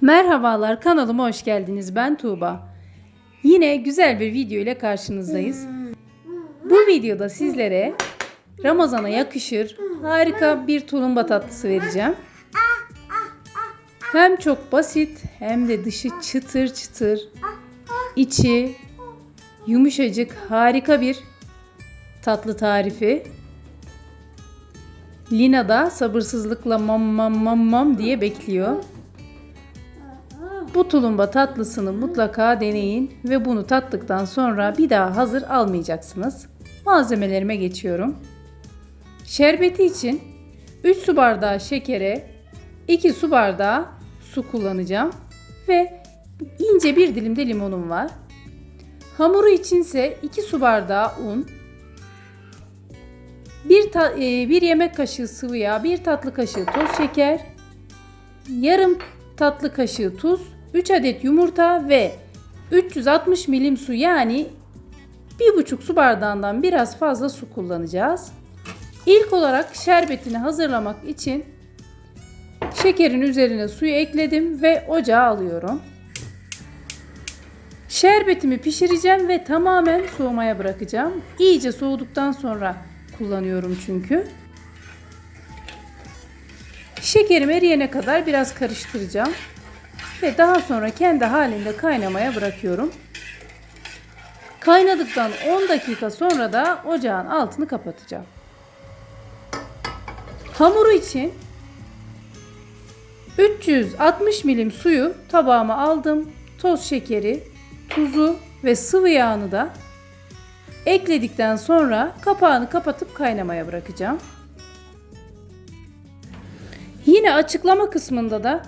Merhabalar kanalıma hoş geldiniz. Ben Tuğba. Yine güzel bir video ile karşınızdayız. Bu videoda sizlere Ramazana yakışır harika bir tulumba tatlısı vereceğim. Hem çok basit hem de dışı çıtır çıtır, içi yumuşacık harika bir tatlı tarifi. Lina da sabırsızlıkla mam mam mam mam diye bekliyor. Bu tulumba tatlısını mutlaka deneyin ve bunu tattıktan sonra bir daha hazır almayacaksınız. Malzemelerime geçiyorum. Şerbeti için 3 su bardağı şekere 2 su bardağı su kullanacağım ve ince bir dilim de limonum var. Hamuru içinse 2 su bardağı un, bir, ta- e, bir yemek kaşığı sıvı yağ, bir tatlı kaşığı toz şeker, yarım tatlı kaşığı tuz, 3 adet yumurta ve 360 milim su yani 1,5 su bardağından biraz fazla su kullanacağız. İlk olarak şerbetini hazırlamak için şekerin üzerine suyu ekledim ve ocağa alıyorum. Şerbetimi pişireceğim ve tamamen soğumaya bırakacağım. İyice soğuduktan sonra kullanıyorum çünkü. Şekerim eriyene kadar biraz karıştıracağım. Ve daha sonra kendi halinde kaynamaya bırakıyorum. Kaynadıktan 10 dakika sonra da ocağın altını kapatacağım. Hamuru için 360 milim suyu tabağıma aldım. Toz şekeri, tuzu ve sıvı yağını da ekledikten sonra kapağını kapatıp kaynamaya bırakacağım. Yine açıklama kısmında da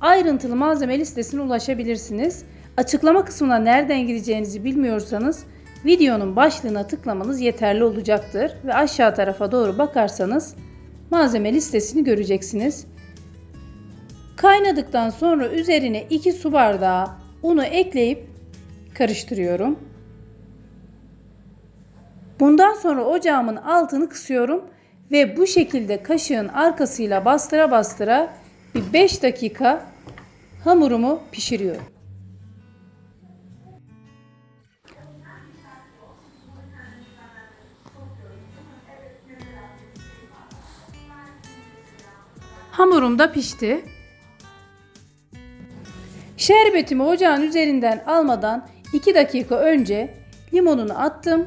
ayrıntılı malzeme listesine ulaşabilirsiniz. Açıklama kısmına nereden gideceğinizi bilmiyorsanız videonun başlığına tıklamanız yeterli olacaktır ve aşağı tarafa doğru bakarsanız malzeme listesini göreceksiniz. Kaynadıktan sonra üzerine 2 su bardağı unu ekleyip karıştırıyorum. Bundan sonra ocağımın altını kısıyorum ve bu şekilde kaşığın arkasıyla bastıra bastıra bir 5 dakika hamurumu pişiriyorum. Hamurum da pişti. Şerbetimi ocağın üzerinden almadan 2 dakika önce limonunu attım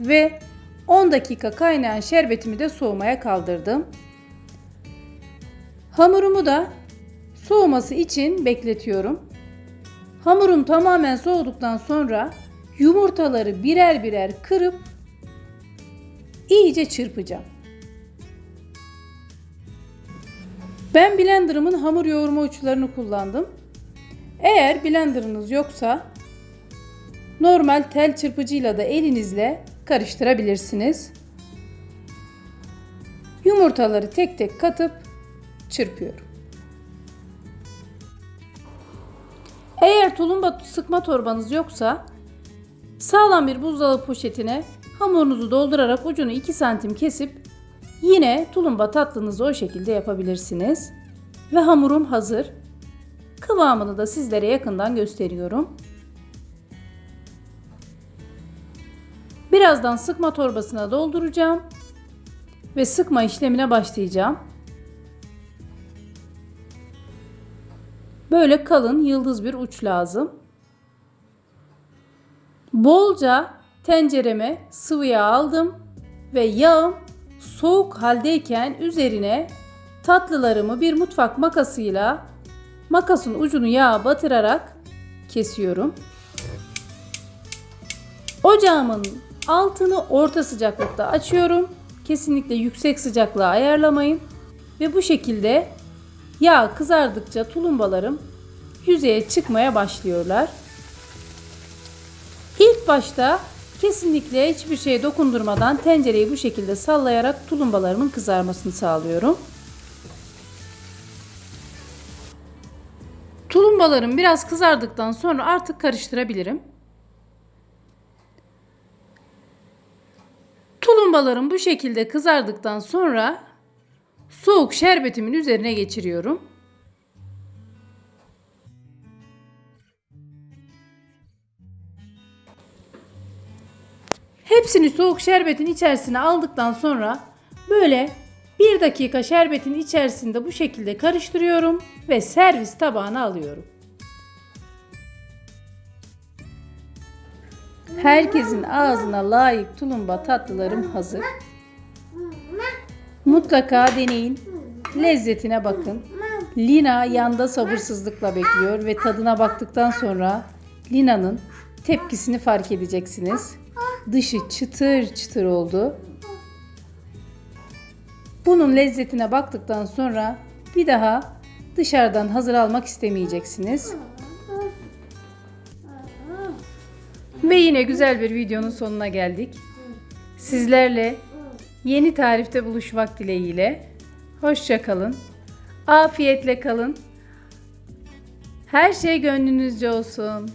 ve 10 dakika kaynayan şerbetimi de soğumaya kaldırdım. Hamurumu da soğuması için bekletiyorum. Hamurum tamamen soğuduktan sonra yumurtaları birer birer kırıp iyice çırpacağım. Ben blenderımın hamur yoğurma uçlarını kullandım. Eğer blenderınız yoksa normal tel çırpıcıyla da elinizle karıştırabilirsiniz. Yumurtaları tek tek katıp çırpıyorum. Eğer tulumba sıkma torbanız yoksa sağlam bir buzdolabı poşetine hamurunuzu doldurarak ucunu 2 santim kesip yine tulumba tatlınızı o şekilde yapabilirsiniz. Ve hamurum hazır. Kıvamını da sizlere yakından gösteriyorum. Birazdan sıkma torbasına dolduracağım ve sıkma işlemine başlayacağım. Böyle kalın yıldız bir uç lazım. Bolca tencereme sıvı yağ aldım ve yağım soğuk haldeyken üzerine tatlılarımı bir mutfak makasıyla makasın ucunu yağa batırarak kesiyorum. Ocağımın altını orta sıcaklıkta açıyorum. Kesinlikle yüksek sıcaklığa ayarlamayın. Ve bu şekilde yağ kızardıkça tulumbalarım yüzeye çıkmaya başlıyorlar. İlk başta kesinlikle hiçbir şeye dokundurmadan tencereyi bu şekilde sallayarak tulumbalarımın kızarmasını sağlıyorum. Tulumbalarım biraz kızardıktan sonra artık karıştırabilirim. Tulumbalarım bu şekilde kızardıktan sonra soğuk şerbetimin üzerine geçiriyorum. Hepsini soğuk şerbetin içerisine aldıktan sonra böyle 1 dakika şerbetin içerisinde bu şekilde karıştırıyorum ve servis tabağına alıyorum. Herkesin ağzına layık tulumba tatlılarım hazır. Mutlaka deneyin. Lezzetine bakın. Lina yanda sabırsızlıkla bekliyor ve tadına baktıktan sonra Lina'nın tepkisini fark edeceksiniz. Dışı çıtır çıtır oldu. Bunun lezzetine baktıktan sonra bir daha dışarıdan hazır almak istemeyeceksiniz. Ve yine güzel bir videonun sonuna geldik. Sizlerle yeni tarifte buluşmak dileğiyle. Hoşça kalın. Afiyetle kalın. Her şey gönlünüzce olsun.